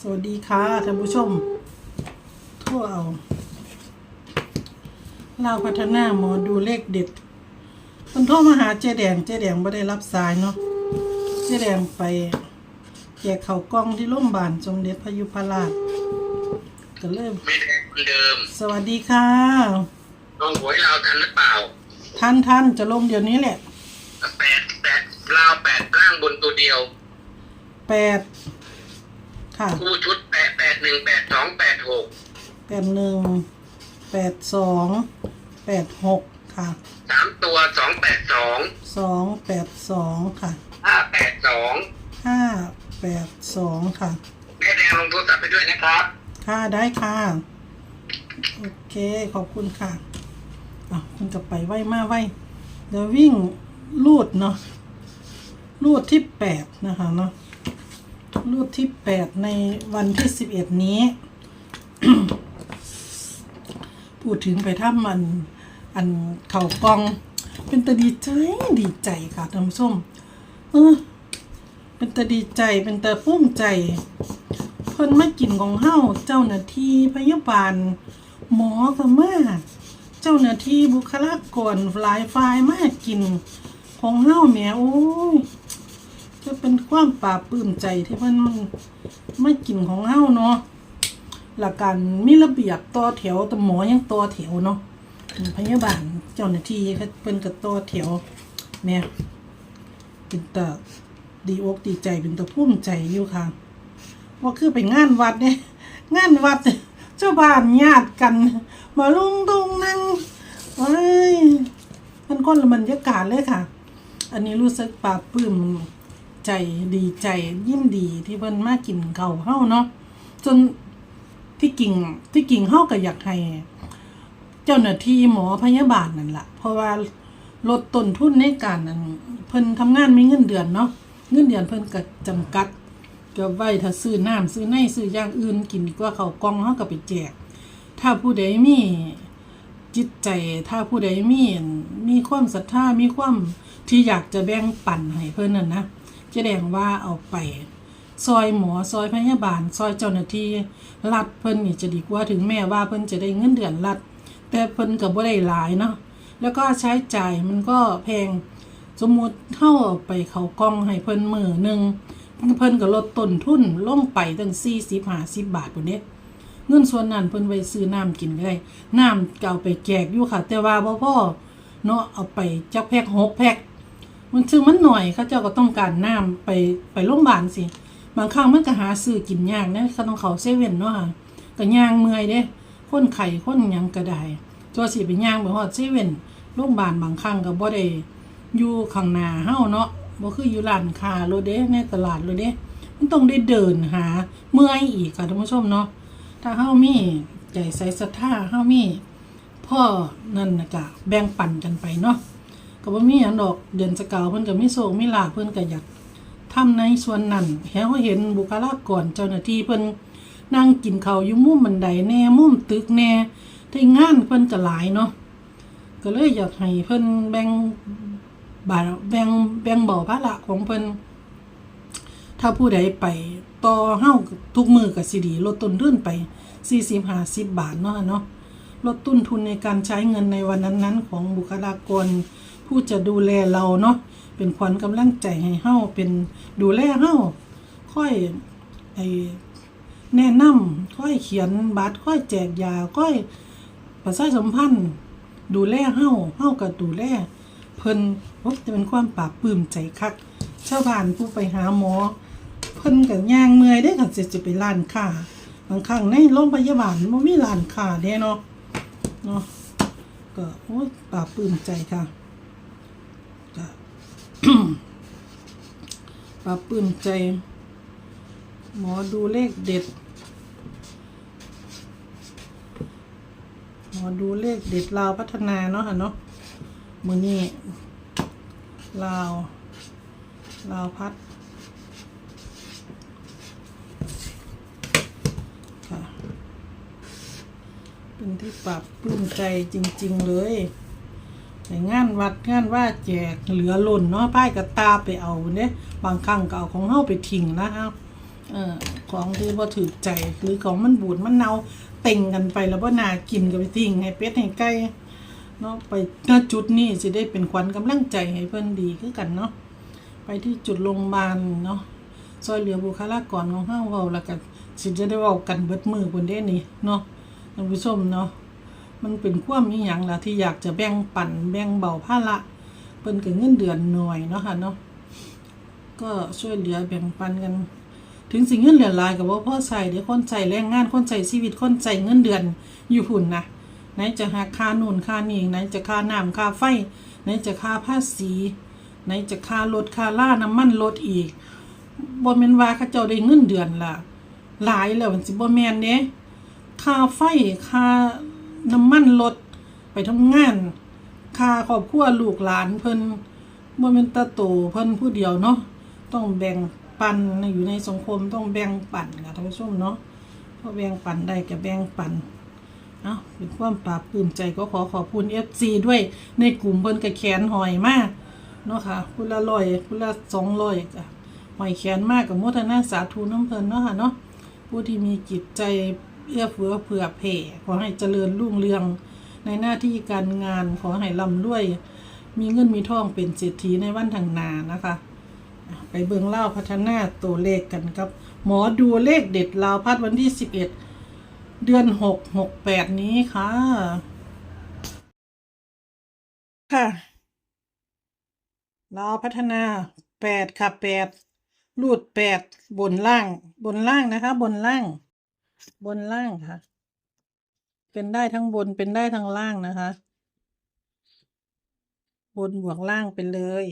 สวัสดีค่ะท่านผู้ชม ทั่วเอาเราวพัฒนาหมอดูเลขเด็ดคนโทรมาหาเจ๊แดงเจ๊แดงไม่ได้รับสายเนาะเจ๊แดงไปแจกเขาวกล้องที่โรงพยาบาลสมเด็จพระยุพราชก็เริ่มไม่แดงคนเดิมสวัสดีค่ะลงหวยเราทันหรือเปล่าท่านท่านจะลงเดี๋ยวนี้แหละแปดแปดลาวแปดร่างบนตัวเดียวแปด ค่ะคู่ชุดแปดแปดหนึ่งแปดสองแปดหกแปดหนึ่งแปดสองแปดหกค่ะสามตัวสองแปดสองสองแปดสองค่ะห้าแปดสองห้าแปดสองค่ะแม่แดงลงโทรศัพท์ไปด้วยนะครับ ค่ะได้ค่ะ โอเคขอบคุณค่ะอะคุณกลับไปไหวมาไหวเดี๋ยววิ่งลูดเนาะลูดที่แปดนะคะเนาะ ลูดที่แปดในวันที่สิบเอ็ดนี้ พูดถึงไปถ้ามันอันเข่ากอง เป็นตาดีใจดีใจค่ะท่านผู้ชมเออเป็นตาดีใจเป็นตาภูมิใจ เพิ่นมากินของเฮาเจ้าหน้าที่พยาบาล หมอก็มาเจ้าหน้าที่บุคลากรหลายฝ่ายมากินของเฮาแหมโอ้ย จะเป็นความปลาบปลื้มใจที่เพิ่นมากินของเฮาเนาะหลักการมีระเบียบต่อแถวแต่หมอยังต่อแถวเนาะพยาบาลเจ้าหน้าที่เขาเพิ่นก็ต่อแถวแหม่เป็นตาดีอกดีใจเป็นตาภูมิใจอยู่ค่ะว่าคือไปงานวัดเนี่ยงานวัดเจ้าบ้านญาติกัน มาลุงตรงนั่งเอ้ยมันคนละบรรยากาศเลยค่ะ อันนี้รู้สึกปลาบปลื้ม ใจดีใจยิ่มดีที่เพิ่นมากินเขาเฮาเนาะจนที่กิ่งที่กิ่งเฮาก็อยากให้เจ้าหน้าที่หมอพยาบาลนั่นแหละเพราะว่าลดต้นทุนในการนั้นเพิ่นทำงานมีเงินเดือนเนาะเงินเดือนเพิ่นก็จำกัดก็ไว้ถ้าซื้อน้ำซื้อในซื้ออย่างอื่นกินดีกว่าเขากองเฮาก็ไปแจก ถ้าผู้ใดมีจิตใจถ้าผู้ใดมีมีความศรัทธามีความที่อยากจะแบ่งปันให้เพิ่นนั่นนะ จะแดงว่าเอาไป ซอยหมอซอยพยาบาล ซอยเจ้าหน้าที่รัฐเพิ่นนี่จะดีกว่าถึงแม้ว่าเพิ่นจะได้เงินเดือนรัฐแต่เพิ่นก็บ่ได้หลายเนาะแล้วก็ใช้จ่ายมันก็แพงสมมุติเท่าเอาไปเขากล่องให้เพิ่นมือหนึ่งเพิ่นก็ลดต้นทุนลงไปตั้งสี่สิบห้าสิบบาทพุ่นเด้เงินส่วนนั้นเพิ่นไว้ซื้อน้ำกินก็ได้น้ำเก็เอาไปแจกอยู่ค่ะ แต่ว่าบ่พอเนาะเอาไปจักแพ็คหกแพ็ค มันซื้อมันหน่อยเขาเจ้าก็ต้องการน้ำไปไปโรงพยาบาลสิ บางครั้งมันก็หาซื้อกินยากนะเขาต้องเขาเซเว่นเนาะค่ะก็ย่างเมื่อยเด้คนไข้คนยังก็ไดตัวสิไปย่างไปฮอดเซเว่นโรงพยาบาลบางครั้งก็บ่ได้อยู่ข้างหน้าเฮาเนาะบ่คืออยู่ร้านค้าโลเด้ในตลาดโลเด้มันต้องได้เดินหาเมื่อยอีกค่ะท่านผู้ชมเนาะถ้าเฮามีใจใส่ศรัทธาเฮามีพ่อนั่นนะก็แบ่งปันกันไปเนาะ ก็บ่มีหยังดอกเดือนสกาเพิ่นก็มีโศกมีลาภเพิ่นก็อยากทำในส่วนนั้นเฮาเห็นบุคลากรเจ้าหน้าที่เพิ่นนั่งกินข้าวอยู่มุมบันไดแน่มุมตึกแน่ที่งานเพิ่นก็หลายเนาะก็เลยอยากให้เพิ่นแบ่งบาแบ่งแบ่งเบาภาระของเพิ่นถ้าผู้ใดไปต่อเฮาทุกมือกับสิดีลดต้นทุนไป 40 50 บาทเนาะเนาะลดต้นทุนในการใช้เงินในวันนั้นๆ ของบุคลากร ผู้จะดูแลเราเนาะเป็นขวัญกำลังใจให้เฮาเป็นดูแลเฮาค่อยไอแนะนำค่อยเขียนบัตรค่อยแจกยาค่อยประชาสัมพันธ์ ดูแลเฮาเฮาก็ดูแลเพิ่นโอ้จะเป็นความปราบปลื้มใจคักชาวบ้านผู้ไปหาหมอ เพิ่นก็ย่างเมื่อยได้ค่ะจะจะไปร้านค้าบางครั้งในโรงพยาบาลบ่มีร้านค้าเด้เนาะเนาะก็โอ้ปราบปลื้มใจค่ะ ปราปลื้มใจ หมอดูเลขเด็ด หมอดูเลขเด็ดลาวพัฒนาเนาะค่ะเนาะมือนี้ลาว ลาวพัดค่ะ เป็นที่ปรับปลื้มใจจริง ๆ เลย ในงานวัดงานว่าแจกเหลือหล่นเนาะป้ายกับตาไปเอาเนี่ยบางครั้งก็เอาของเฮาไปทิ้งนะครับเออของที่บ่ถูกใจหรือของมันบูดมันเน่าเต็งกันไปแล้วบ่น่ากินก็ไปทิ้งให้เป็ดให้ไก่เนาะไปณจุดนี้สิได้เป็นขวัญกำลังใจให้เพิ่นดีคือกันเนาะไปที่จุดโรงพยาบาลเนาะซอยเหลือบุคลากรของเฮาเว้าแล้วก็สิจะได้เว้ากันเบิดมือพุ่นเด้นี่เนาะท่านผู้ชมเนาะ มันเป็นความอีหยังล่ะที่อยากจะแบ่งปันแบ่งเบาภาระเพิ่นก็เงินเดือนหน่วยเนาะค่ะเนาะก็ช่วยเหลือแบ่งปันกัน ถึงสิ่งเงินเหลือหลายกับว่าพ่อใส่เดี๋ยวคนใส่แรงงานคนใส่ชีวิตคนใส่เงินเดือนอยู่หุ่นนะไหนจะหาค่านู่นค่านี่ไหนจะค่าน้ำค่าไฟ ไหนจะค่าภาษี ไหนจะค่ารถค่าล่าน้ำมันรถอีกบ่แม่นว่าเขาเจ้าได้เงินเดือนล่ะ หลายแล้วมันสิบ่แม่นเด้ค่าไฟค่า น้ำมันรถไปทำงานค่าครอบครัวลูกหลานเพิ่นบ่แม่นตาโตเพิ่นผู้เดียวเนาะต้องแบ่งปันอยู่ในสังคมต้องแบ่งปันค่ะท่านผู้ชมเนาะพอแบ่งปันได้ก็แบ่งปันเอาเป็นความปลาบปลื้มใจก็ขอขอบคุณ FC ด้วยในกลุ่มเพิ่นก็แขนหอยมากเนาะค่ะคุณละร้อยคุณละ200ก็หอยแขนมากกับโมทนาสาธุน้ำเพิ่นเนาะค่ะเนาะผู้ที่มีจิตใจ เอื้อเฟื้อเผื่อแผ่ ขอให้เจริญรุ่งเรืองในหน้าที่การงานขอให้ร่ำรวย มีเงินมีทองเป็นเศรษฐีในวันทางนานะคะ ไปเบิงเล่าพัฒนาตัวเลขกันครับ หมอดูเลขเด็ดลาวพัดวันที่สิบเอ็ดเดือนหกหกแปดนี้ค่ะ ค่ะลาวพัฒนาแปดค่ะแปดรูดแปดบนล่าง บนล่างนะคะ บนล่าง บนล่างค่ะ เป็นได้ทั้งบนเป็นได้ทั้งล่างนะคะ บนบวกล่างไปเลย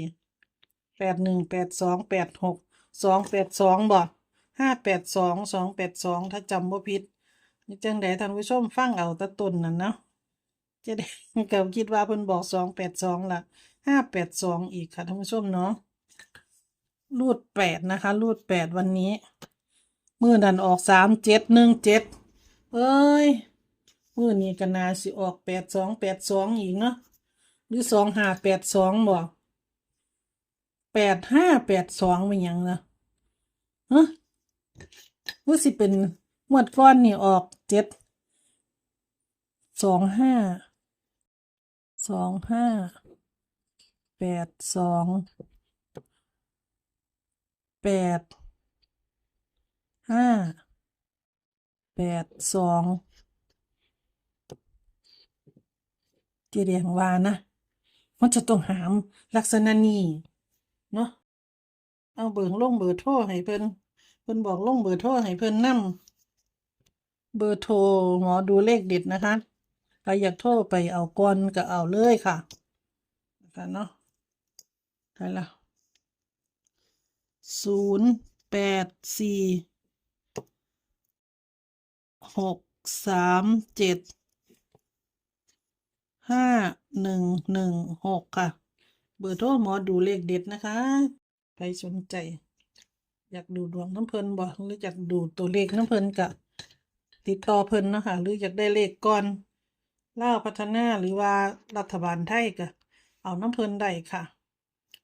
แปดหนึ่งแปดสองแปดหกสองแปดสองบอกห้าแปดสองสองแปดสองถ้าจำบ่ผิดนี่จังไดท่านผู้ชมฟังเอาตะตุนนั่นเนาะจะได้ก็คิดว่าเพิ่นบอกสองแปดสองละห้าแปดสองอีกค่ะท่านผู้ชมเนาะรูดแปดนะคะ รูดแปดวันนี้ มือดันออกสามเจ็ดหนึ่งเจ็ดเอ้ยมื่อนี้ก็นนาสิออกแปดสองแปดสองอีกเนาะหรือสองห้าแปดสองบอกแปดห้าแปดสองเป็นยังนะเฮะว่าสิเป็นงวดก้อนนี่ออกเจ็ดสองห้าสองห้าแปดสองแปด ห้าแปดสองเจเดียงวานะ มันจะต้องหามลักษณะนี้เนาะเอาเบิงลงเบอร์โทรให้เพิ่นเพิ่นบอกลงเบอร์โทรให้เพิ่นนำเบอร์โทรหมอดูเลขเด็ดนะคะใครอยากโทรไปเอาก่อนก็เอาเลยค่ะนะคะเนาะใช่ละศูนย์แปดสี่ หกสามเจ็ดห้าหนึ่งหนึ่งหกค่ะ เบอร์โทรหมอดูเลขเด็ดนะคะ ใครสนใจ อยากดูดวงน้ำเพลินบ่หรืออยากดูตัวเลขน้ำเพลินกะติดต่อเพลินนะคะหรืออยากได้เลขก่อนเล่าพัฒนาหรือว่ารัฐบาลไทยก็เอาน้ำเพลินได้ค่ะ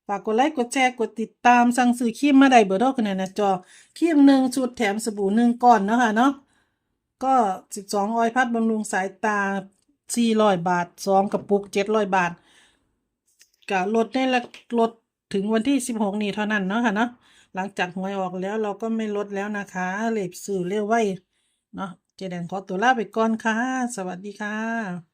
ฝากกดไลค์กดแชร์กดติดตามสั่งซื้อครีมมาได้เบอร์โทรกันในหน้าจอครีมหนึ่งชุดแถมสบู่หนึ่งก้อนเนาะคะเนาะ ก็สิบสองออยพัดบำรุงสายตาสี่ร้อยบาทสองกระปุกเจ็ดร้อยบาทก็ลดได้ละลดถึงวันที่สิบหกนี้เท่านั้นเนาะค่ะเนาะหลังจากหวยออกแล้วเราก็ไม่ลดแล้วนะคะเลบสื่อเร็วไว้เนาะเจแดนขอตัวลาไปก่อนค่ะ สวัสดีค่ะ